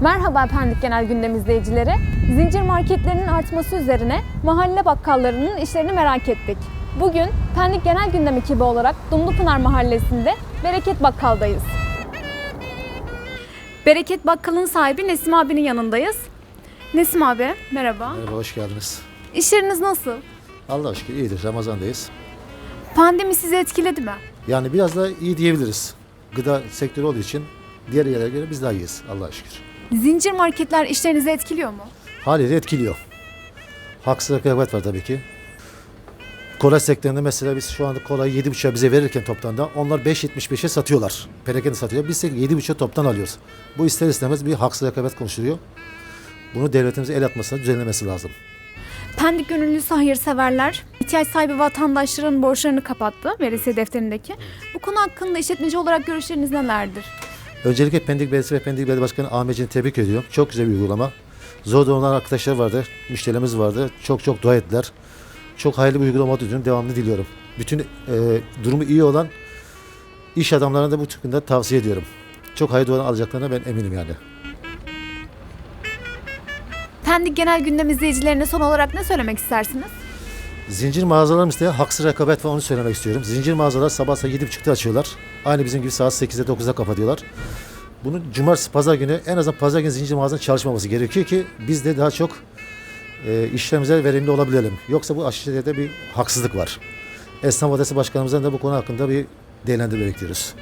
Merhaba Pendik Genel Gündem izleyicileri. Zincir marketlerinin artması üzerine mahalle bakkallarının işlerini merak ettik. Bugün Pendik Genel Gündem ekibi olarak Dumlupınar Mahallesi'nde Bereket Bakkal'dayız. Bereket Bakkal'ın sahibi Nesim abinin yanındayız. Nesim abi merhaba. Merhaba, hoş geldiniz. İşleriniz nasıl? Allah aşkına iyidir, Ramazan'dayız. Pandemi sizi etkiledi mi? Yani biraz da iyi diyebiliriz. Gıda sektörü olduğu için diğer yerlere göre biz daha iyiyiz, Allah'a şükür. Zincir marketler işlerinizi etkiliyor mu? Haliyle etkiliyor. Haksız rekabet var tabii ki. Kola sektöründe mesela biz şu anda kolayı 7,5'a bize verirken toptan onlar 5.75'e satıyorlar. Perakende satıyor. Biz de 7,5'a toptan alıyoruz. Bu ister istemez bir haksız rekabet konuşturuyor. Bunu devletimize el atmasına düzenlemesi lazım. Pendik gönüllüsü hayırseverler ihtiyaç sahibi vatandaşların borçlarını kapattı veresiye defterindeki. Bu konu hakkında işletmeci olarak görüşleriniz nelerdir? Öncelikle Pendik Belediyesi ve Pendik Belediye Başkanı Ahmetciğini tebrik ediyorum. Çok güzel bir uygulama. Zor durumdan arkadaşlar vardı, müşterilerimiz vardı. Çok çok dua ettiler. Çok hayırlı bir uygulama olduğunu devamlı diliyorum. Bütün e, durumu iyi olan iş adamlarına da bu çıkında tavsiye ediyorum. Çok hayırlı olan alacaklarına ben eminim yani. Pendik genel gündem izleyicilerine son olarak ne söylemek istersiniz? Zincir mağazalarımızda haksız rekabet var onu söylemek istiyorum. Zincir mağazalar sabah saat 7.30'da açıyorlar. Aynı bizim gibi saat 8'de 9'da kapatıyorlar. Bunu cumartesi pazar günü en azından pazar günü zincir mağazanın çalışmaması gerekiyor ki biz de daha çok e, işlerimize verimli olabilelim. Yoksa bu aşırıda bir haksızlık var. Esnaf Odası Başkanımızdan da bu konu hakkında bir değerlendirme bekliyoruz.